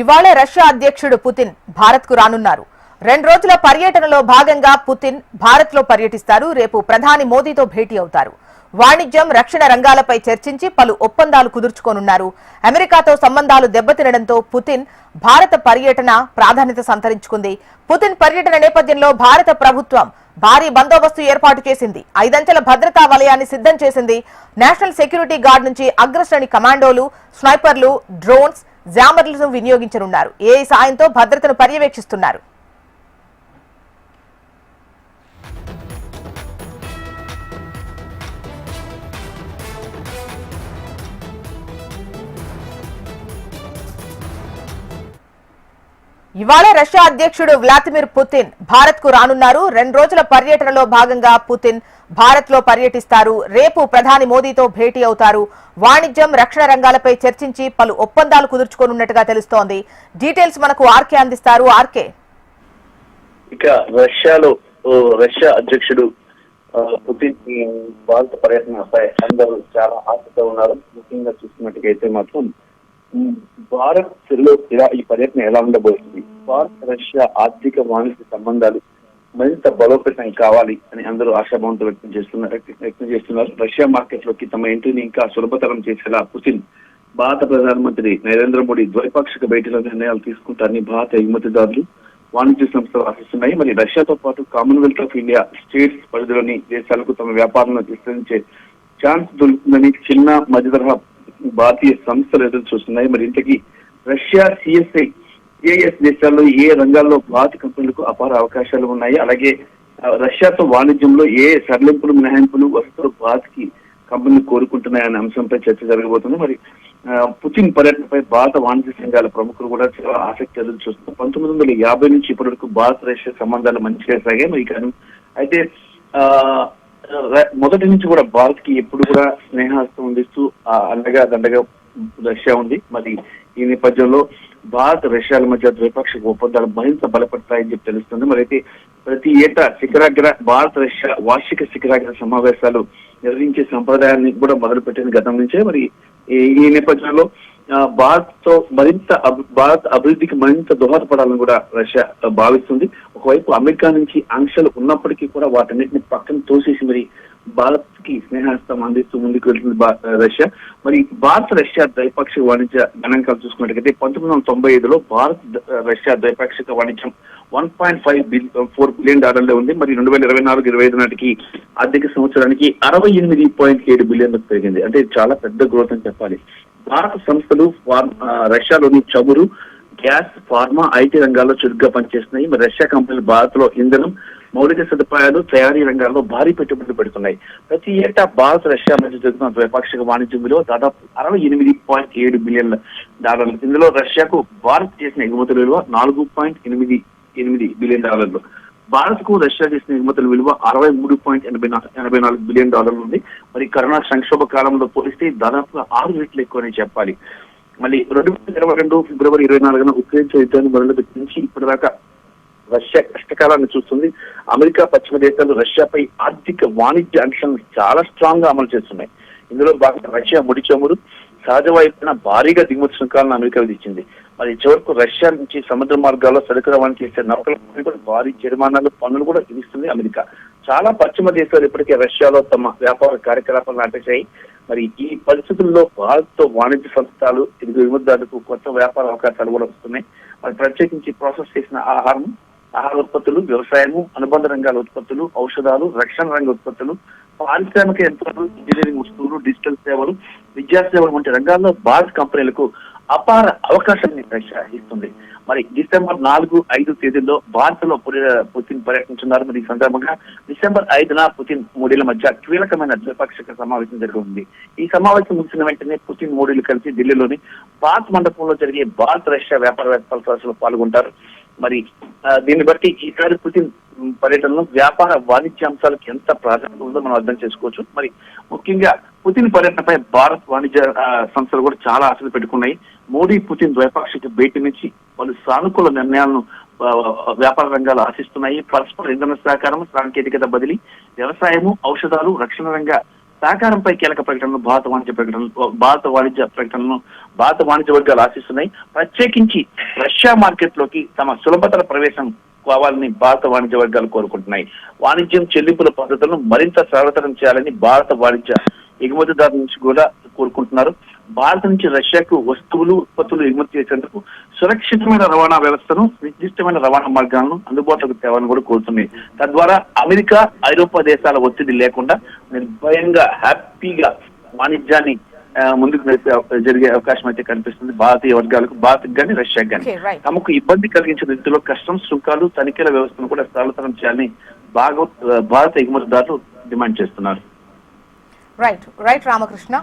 ఇవాళ రష్యా అధ్యక్షుడు పుతిన్ భారత్కు రానున్నారు. రెండు రోజుల పర్యటనలో భాగంగా పుతిన్ భారత్లో పర్యటిస్తారు. రేపు ప్రధాని మోదీతో భేటీ అవుతారు. వాణిజ్యం రక్షణ రంగాలపై చర్చించి పలు ఒప్పందాలు కుదుర్చుకోనున్నారు. అమెరికాతో సంబంధాలు దెబ్బతినడంతో పుతిన్ భారత పర్యటన ప్రాధాన్యత సంతరించుకుంది. పుతిన్ పర్యటన నేపథ్యంలో భారత ప్రభుత్వం భారీ బందోబస్తు ఏర్పాటు చేసింది. ఐదంచెల భద్రతా వలయాన్ని సిద్ధం చేసింది. నేషనల్ సెక్యూరిటీ గార్డ్ నుంచి అగ్రశ్రేణి కమాండోలు స్నైపర్లు డ్రోన్స్ జామర్లను వినియోగించనున్నారు. ఏ సాయంతో భద్రతను పర్యవేక్షిస్తున్నారు. ఇవాళ రష్యా అధ్యక్షుడు వ్లాదిమిర్ పుతిన్ భారత్కు రానున్నారు. రెండు రోజుల పర్యటనలో భాగంగా పుతిన్ భారత్లో పర్యటిస్తారు. రేపు ప్రధాని మోదీతో భేటీ అవుతారు. వాణిజ్యం రక్షణ రంగాలపై చర్చించి పలు ఒప్పందాలు కుదుర్చుకోనున్నట్టుగా తెలుస్తోంది. డీటెయిల్స్ మనకు ఆర్కే అందిస్తారు. ఆర్కే. ఇక రష్యాలో రష్యా అధ్యక్షుడు పుతిన్ భారత పర్యటనపై అందరూ చాలా ఆశతో ఉన్నారు. ముఖ్యంగా చూస్తున్నట్టుగైతే మాత్రం భారత్లో ఇలా ఈ పర్యటన ఎలా ఉండబోతుంది? భారత్ రష్యా ఆర్థిక వాణిజ్య సంబంధాలు మరింత బలోపేతం కావాలి అని అందరూ ఆశాభావంతో వ్యక్తం చేస్తున్నారు వ్యక్తం చేస్తున్నారు. రష్యా మార్కెట్లోకి తమ ఎంట్రీని ఇంకా సులభతరం చేసేలా పుతిన్ భారత ప్రధానమంత్రి నరేంద్ర మోడీ ద్వైపాక్షిక భేటీలో నిర్ణయాలు తీసుకుంటారని భారత ఎగుమతిదారులు వాణిజ్య సంస్థలు ఆశిస్తున్నాయి. మరి రష్యాతో పాటు కామన్వెల్త్ ఆఫ్ ఇండియా స్టేట్స్ పరిధిలోని దేశాలకు తమ వ్యాపారాలను విస్తరించే ఛాన్స్ దొరుకుతుందని చిన్న మధ్య తరహా భారతీయ సంస్థలు ఎదురు చూస్తున్నాయి. మరి ఇంతకీ రష్యా సిఎస్ఐ ఏఎస్ దేశాల్లో ఏ రంగాల్లో భారత కంపెనీలకు అపార అవకాశాలు ఉన్నాయి? అలాగే రష్యాతో వాణిజ్యంలో ఏ సడలింపులు మినహాయింపులు వస్తువులు భారత్కి కంపెనీలు కోరుకుంటున్నాయనే అంశంపై చర్చ జరగబోతుంది. మరి ఆ, పుతిన్ పర్యటనపై భారత వాణిజ్య సంఘాల ప్రముఖులు కూడా చాలా ఆసక్తి ఎదురు చూస్తున్నారు. పంతొమ్మిది వందల యాభై నుంచి ఇప్పటి వరకు భారత రష్యా సంబంధాలు మంచిగా సాగాయి. మరి కానీ అయితే ఆ మొదటి నుంచి కూడా భారత్కి ఎప్పుడు కూడా స్నేహాస్తం అందిస్తూ ఆ, అండగా దండగా రష్యా ఉంది. మరి ఈ నేపథ్యంలో భారత్ రష్యాల మధ్య ద్వైపాక్షిక ఒప్పందాలు మరింత బలపడతాయని చెప్పి తెలుస్తుంది. మరి అయితే ప్రతి ఏటా శిఖరాగ్ర భారత రష్యా వార్షిక శిఖరాగ్ర సమావేశాలు నిర్వహించే సంప్రదాయాన్ని కూడా మొదలుపెట్టింది గతం నుంచే. మరి ఈ- ఈ నేపథ్యంలో భారత్తో మరింత భారత్ అభివృద్ధికి మరింత దోహదపడాలని కూడా రష్యా భావిస్తుంది. ఒకవైపు అమెరికా నుంచి ఆంక్షలు ఉన్నప్పటికీ కూడా వాటన్నిటిని పక్కన తోసేసి మరి భారత్కి స్నేహాస్తం అందిస్తూ ముందుకు వెళ్తుంది రష్యా. మరి భారత్ రష్యా ద్వైపాక్షిక వాణిజ్య గణాంకాలు చూసుకున్నట్లయితే పంతొమ్మిది వందల తొంభై ఐదులో భారత్ రష్యా ద్వైపాక్షిక వాణిజ్యం one point five four billion డాలర్లు ఉంది. మరి రెండు వేల ఇరవై నాలుగు ఇరవై ఐదు నాటికి ఆర్థిక సంవత్సరానికి అరవై ఎనిమిది పాయింట్ ఏడు బిలియన్లకు పెరిగింది. అంటే చాలా పెద్ద గ్రోత్ అని చెప్పాలి. భారత సంస్థలు రష్యాలోని చమురు గ్యాస్ ఫార్మా ఐటీ రంగాల్లో చురుగ్గా పనిచేస్తున్నాయి. మరి రష్యా కంపెనీలు భారత్లో ఇంధనం మౌలిక సదుపాయాలు తయారీ రంగాల్లో భారీ పెట్టుబడులు పెడుతున్నాయి. ప్రతి ఏటా భారత్ రష్యా మధ్య జరుగుతున్న ద్వైపాక్షిక వాణిజ్యం విలువ దాదాపు అరవై ఎనిమిది పాయింట్ ఏడు బిలియన్ల డాలర్లు. ఇందులో రష్యాకు భారత్ చేసిన ఎగుమతుల విలువ నాలుగు పాయింట్ ఎనిమిది ఎనిమిది బిలియన్ డాలర్లు. భారత్కు రష్యా చేసిన ఎగుమతుల విలువ అరవై మూడు పాయింట్ ఎనభై నా- ఎనభై నాలుగు బిలియన్ డాలర్లు ఉంది. మరి కరోనా సంక్షోభ కాలంలో పోలిస్తే దాదాపుగా ఆరు రెట్లు ఎక్కువని చెప్పాలి. మళ్ళీ రెండు వేల ఇరవై రెండు ఫిబ్రవరి ఇరవై నాలుగున ఉక్రెయిన్ యుద్ధాన్ని మొదలుపెట్టి నుంచి ఇప్పటిదాకా రష్యా కష్టకాలాన్ని చూస్తుంది. అమెరికా పశ్చిమ దేశాలు రష్యాపై ఆర్థిక వాణిజ్య అంశాలను చాలా స్ట్రాంగ్గా అమలు చేస్తున్నాయి. ఇందులో భాగంగా రష్యా ముడి చమురు సహజ వాయుపైన భారీగా దిగుమతి సుంకాలను అమెరికా విధించింది. మరి చివరకు రష్యా నుంచి సముద్ర మార్గాల్లో సరుకు రవాణా చేసే నౌకల కూడా భారీ జరిమానాలు పన్నులు కూడా విధిస్తుంది అమెరికా. చాలా పశ్చిమ దేశాలు ఇప్పటికే రష్యాలో తమ వ్యాపార కార్యకలాపాలను ఆపేశాయి. మరి ఈ పరిస్థితుల్లో భారత్ వాణిజ్య సంస్థలు ఇది విముద్దాలకు కొత్త వ్యాపార అవకాశాలు కూడా వస్తున్నాయి. మరి ప్రత్యేకించి ప్రాసెస్ చేసిన ఆహారం ఆహార ఉత్పత్తులు వ్యవసాయము అనుబంధ రంగాల ఉత్పత్తులు ఔషధాలు రక్షణ రంగ ఉత్పత్తులు పారిశ్రామిక యంత్రాలు ఇంజనీరింగ్ వస్తువులు డిజిటల్ సేవలు విద్యా సేవలు వంటి రంగాల్లో భారత్ కంపెనీలకు అపార అవకాశాన్ని రష్యా ఇస్తుంది. మరి డిసెంబర్ నాలుగు ఐదు తేదీల్లో భారత్లో పుతిన్ పర్యటించున్నారు మరి ఈ సందర్భంగా డిసెంబర్ ఐదున పుతిన్ మోడీల మధ్య కీలకమైన ద్విపాక్షిక సమావేశం జరగనుంది. ఈ సమావేశం ముగిసిన వెంటనే పుతిన్ మోడీలు కలిసి ఢిల్లీలోని భారత్ మండపంలో జరిగే భారత్ రష్యా వ్యాపారవేత్తల సదస్సులో పాల్గొంటారు. మరి దీన్ని బట్టి ఈసారి పుతిన్ పర్యటనలో వ్యాపార వాణిజ్య అంశాలకు ఎంత ప్రాధాన్యత ఉందో మనం అర్థం చేసుకోవచ్చు. మరి ముఖ్యంగా పుతిన్ పర్యటనపై భారత్ వాణిజ్య సంస్థలు కూడా చాలా ఆశలు పెట్టుకున్నాయి. మోడీ పుతిన్ ద్వైపాక్షిక భేటీ నుంచి పలు సానుకూల నిర్ణయాలను వ్యాపార రంగాలు ఆశిస్తున్నాయి. పరస్పర ఇంధన సహకారం సాంకేతికత బదిలీ వ్యవసాయము ఔషధాలు రక్షణ రంగ సహకారంపై కీలక ప్రకటనలు భారత వాణిజ్య ప్రకటనలు భారత వాణిజ్య ప్రకటనలు భారత వాణిజ్య వర్గాలు ఆశిస్తున్నాయి. ప్రత్యేకించి రష్యా మార్కెట్లోకి తమ సులభతర ప్రవేశం కావాలని భారత వాణిజ్య వర్గాలు కోరుకుంటున్నాయి. వాణిజ్యం చెల్లింపుల పద్ధతులను మరింత సరళతరం చేయాలని భారత వాణిజ్య ఎగుమతిదారుల నుంచి కూడా కోరుకుంటున్నారు. భారత్ నుంచి రష్యాకు వస్తువులు ఉత్పత్తులు ఎగుమతి చేసేందుకు సురక్షితమైన రవాణా వ్యవస్థను నిర్దిష్టమైన రవాణా మార్గాలను అందుబాటులోకి తేవాలని కూడా కోరుతున్నాయి. తద్వారా అమెరికా ఐరోపా దేశాల ఒత్తిడి లేకుండా నిర్భయంగా హ్యాపీగా వాణిజ్యాన్ని ముందుకు నడిపే జరిగే అవకాశం అయితే కనిపిస్తుంది. భారతీయ వర్గాలకు భారత్ కానీ రష్యాకు కానీ. తమకు ఇబ్బంది కలిగించే రీతిలో కస్టమ్స్ సుంకాలు తనిఖీల వ్యవస్థను కూడా సరళతరం చేయాలని భాగవత్ భారత ఎగుమతిదారులు డిమాండ్ చేస్తున్నారు. Right right Ramakrishna